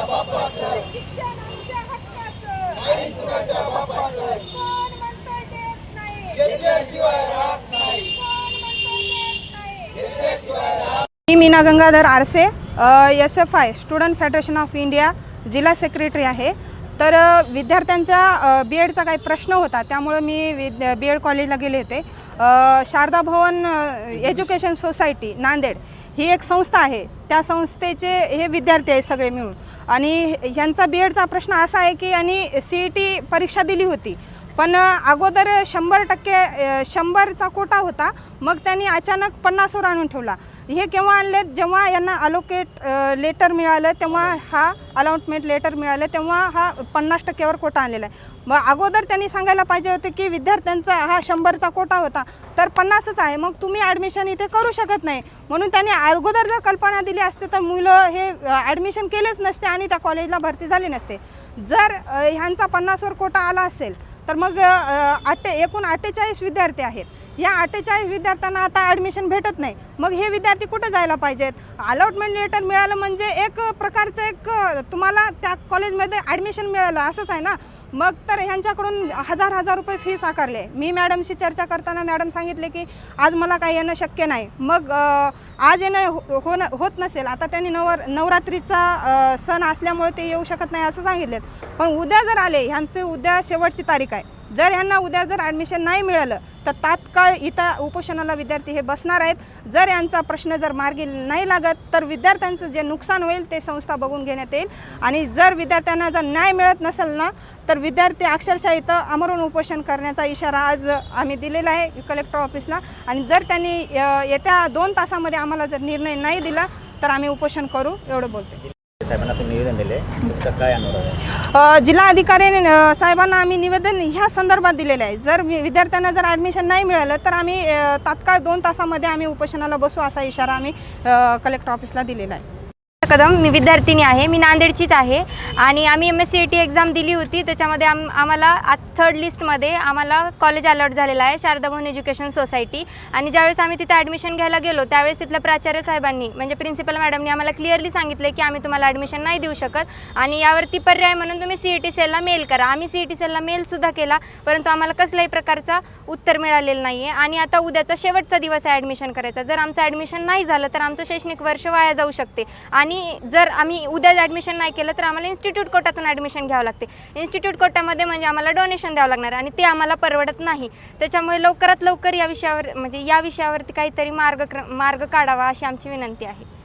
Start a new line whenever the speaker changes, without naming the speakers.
शिक्षण आमच्या हक्काचं. नाही कोण म्हणतंय देत नाही. घेतल्याशिवाय नाही
Meena Gangadhar Aarse S F I student federation of India जिल्हा सेक्रेटरी आहे. तर विद्यार्थ्यांच्या विद्यार्थ्यांचा बी एडचा काही प्रश्न होता त्यामुळं मी विद बी एड कॉलेजला गेले होते. शारदा भवन एज्युकेशन सोसायटी नांदेड ही एक संस्था आहे. त्या संस्थेचे हे विद्यार्थी आहे सगळे मिळून. आणि ह्यांचा बी एडचा प्रश्न असा आहे की यांनी सी ई टी परीक्षा दिली होती. पण अगोदर शंभर टक्के शंभरचा कोटा होता. मग त्यांनी अचानक पन्नासवर आणून ठेवला. हे केव्हा आणले जेव्हा यांना अलोकेट लेटर मिळालं तेव्हा हा अलॉटमेंट लेटर मिळालं तेव्हा हा पन्नास टक्क्यावर कोटा आणलेला आहे. मग अगोदर त्यांनी सांगायला पाहिजे होते की विद्यार्थ्यांचा हा शंभरचा कोटा होता तर पन्नासच आहे. मग तुम्ही ॲडमिशन इथे करू शकत नाही. म्हणून त्यांनी अगोदर जर कल्पना दिली असते तर मुलं हे ॲडमिशन केलेच नसते आणि त्या कॉलेजला भरती झाली नसते. जर ह्यांचा पन्नासवर कोटा आला असेल तर मग अठ्ठे एकूण अठ्ठेचाळीस विद्यार्थी आहेत. या अठ्ठेचाळीस विद्यार्थ्यांना आता ॲडमिशन भेटत नाही. मग हे विद्यार्थी कुठे जायला पाहिजेत? अलॉटमेंट लेटर मिळालं म्हणजे एक प्रकारचं एक तुम्हाला त्या कॉलेजमध्ये ॲडमिशन मिळालं असंच आहे ना? मग तर ह्यांच्याकडून हजार हजार रुपये फीस आकारले. मी मॅडमशी चर्चा करताना मॅडम सांगितले की आज मला काही येणं शक्य नाही. मग आज येणं हो होणं होत नसेल. आता त्यांनी नवर नवरात्रीचा सण असल्यामुळे ते येऊ शकत नाही असं सांगितलेत. पण उद्या जर आले ह्यांचे उद्या शेवटची तारीख आहे. जर ह्यांना उद्या जर ॲडमिशन नाही मिळालं तर तात्काळ इथं उपोषणाला विद्यार्थी हे बसणार आहेत. जर यांचा प्रश्न जर मार्गी नाही लागत तर विद्यार्थ्यांचं जे नुकसान होईल ते संस्था बघून घेण्यात येईल. आणि जर विद्यार्थ्यांना जर न्याय मिळत नसेल ना तर विद्यार्थी अक्षरशः इथं अमरून उपोषण करण्याचा इशारा आज आम्ही दिलेला आहे कलेक्टर ऑफिसला आणि जर त्यांनी येत्या दोन तासामध्ये आम्हाला जर निर्णय नाही दिला तर आम्ही उपोषण करू एवढं बोलते
साहेबांना तुम्ही निवेदन दिले तुमचा काय आहे?
अ, अ, साहेबांना आम्ही निवेदन ह्या संदर्भात दिलेलं आहे. जर वि- विद्यार्थ्यांना जर ॲडमिशन नाही मिळालं तर आम्ही अ, तात्काळ दोन तासामध्ये आम्ही उपोषणाला बसू असा इशारा आम्ही अ, कलेक्टर ऑफिसला दिलेला आहे.
कदम. मी विद्यार्थिनी आहे मी नांदेडचीच आहे. आणि आम्ही M S C E T exam दिली होती. त्याच्यामध्ये आम आम्हाला थर्ड लिस्टमध्ये आम्हाला कॉलेज अलॉट झालेलं आहे शारदा भवन एज्युकेशन सोसायटी आणि ज्यावेळेस आम्ही तिथे ॲडमिशन घ्यायला गेलो त्यावेळेस तिथल्या प्राचार्य साहेबांनी म्हणजे प्रिन्सिपल मॅडमनी आम्हाला क्लिअरली सांगितलं की आम्ही तुम्हाला ॲडमिशन नाही देऊ शकत. आणि यावरती पर्याय म्हणून तुम्ही सी ई टी सेलला मेल करा. आम्ही सी ई टी सेलला मेलसुद्धा केला परंतु आम्हाला कसल्याही प्रकारचा उत्तर मिळालेलं नाही आहे आणि आता उद्याचा शेवटचा दिवस आहे ॲडमिशन करायचा. जर आमचं ॲडमिशन नाही झालं तर आमचं शैक्षणिक वर्ष वाया जाऊ शकते. आणि आणि जर आम्ही उद्याच ॲडमिशन नाही केलं तर आम्हाला इन्स्टिट्यूट कोटातून ॲडमिशन घ्यावं लागते. इन्स्टिट्यूट कोटामध्ये म्हणजे आम्हाला डोनेशन द्यावं लागणार आणि ते आम्हाला परवडत नाही. त्याच्यामुळे लवकरात लवकर या विषयावर म्हणजे या विषयावरती काहीतरी मार्ग मार्ग काढावा अशी आमची विनंती आहे.